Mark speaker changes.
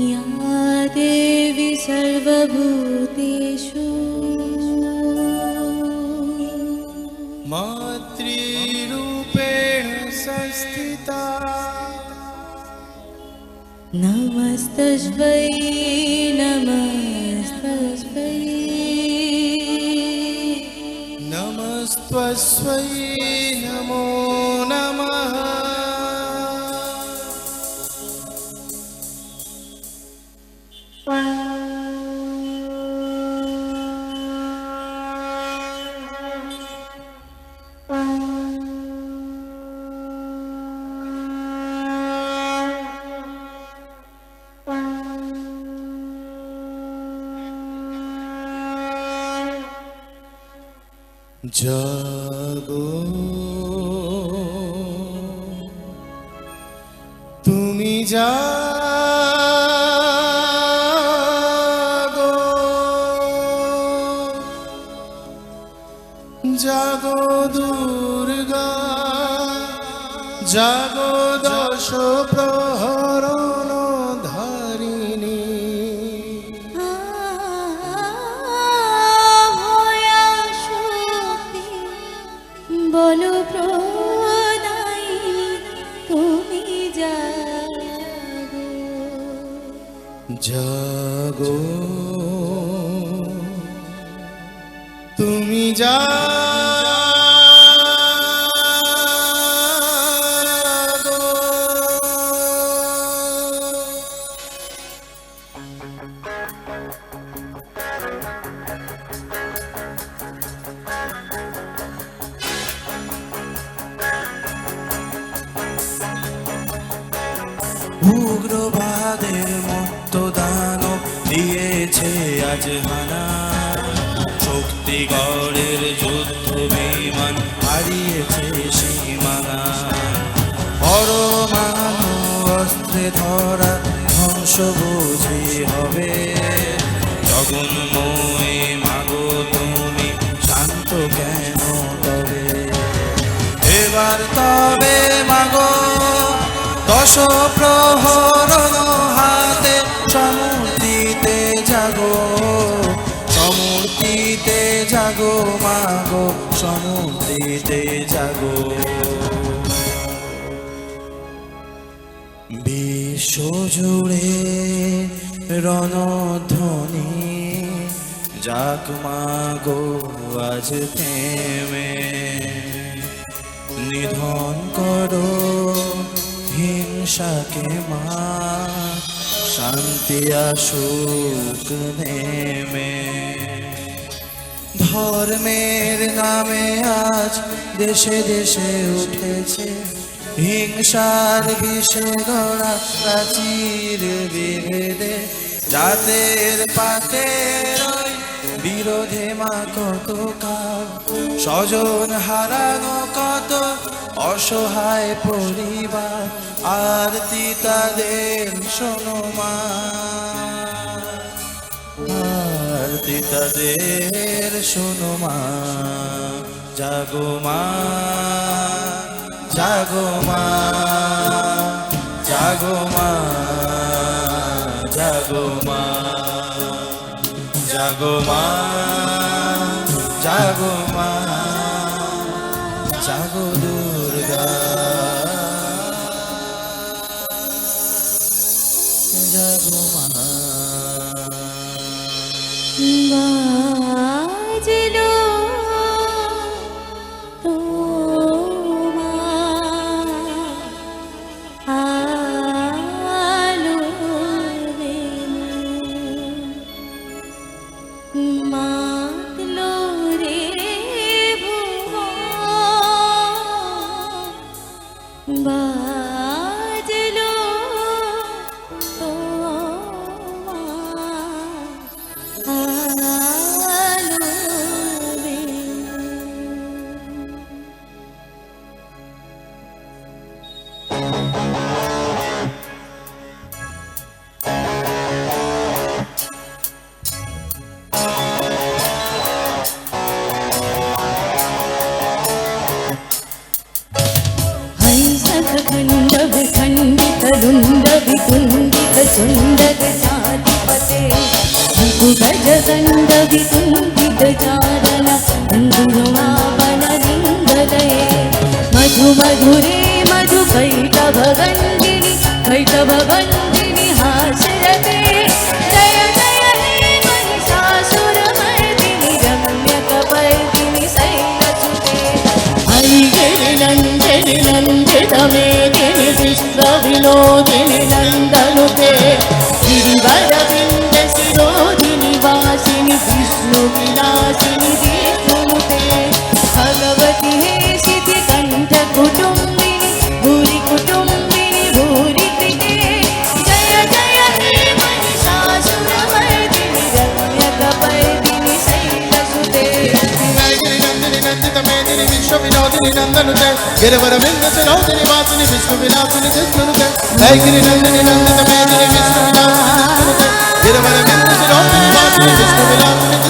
Speaker 1: या देवी सर्वभूतेषु।
Speaker 2: मातृरूपेण संस्थिता।
Speaker 1: नमस्तस्मै नमस्तस्मै।
Speaker 2: नमस्त्वस्वै नमो नमः জাগো। তুমি জাগো। জাগো দুর্গা জাগো দশ প্রহরণ
Speaker 1: জাগো।
Speaker 2: তুমি জাগো
Speaker 3: উগ্রবাদের দানব দিয়েছে আজ হানা। শক্তিগড়ের যুদ্ধ বিমান হারিয়েছে সীমানা। পরমাণু অস্ত্রে ধরা ধ্বংস বুঝি হবে। জগন্ময়ে মাগো তুমি, শান্ত কেন তবে? এবার তবে মাগো দশ প্রহরণ হাতে সমূর্তিতে জাগো। বিশ্ব জুড়ে রণধ্বনি, যাক মাগো আজ থেমে। নিধন করো হিংসাকে মা, শান্তি আসুক নেমে। ধর্মের নামে আজ দেশে দেশে উঠেছে। হিংসার বিষে গড়া প্রাচীর বিভেদে। জাতের পাতের বিরোধে মা কত কাল? স্বজন হারানো কত অসহায় পরিবার? আর তাদের শোনো মা। তাদের শোনো মা, জাগো মা জাগো মা জাগো মা জাগো মা জাগো মা জাগো মা, জাগো দুর্গা।
Speaker 1: దండ వికుంఠిత చారణ కుందురుమాపణలింగలయే మధు మధురే మధు కైటభ గంగిని కైటభ గంగిని హాసరతే జయ జయ హే గిరి
Speaker 3: నందను జయ గిరివర విన్నతి రౌతిని వాసుని విష్ణు విలాసుని జిష్ణును జయ విష్ణు విలాసుని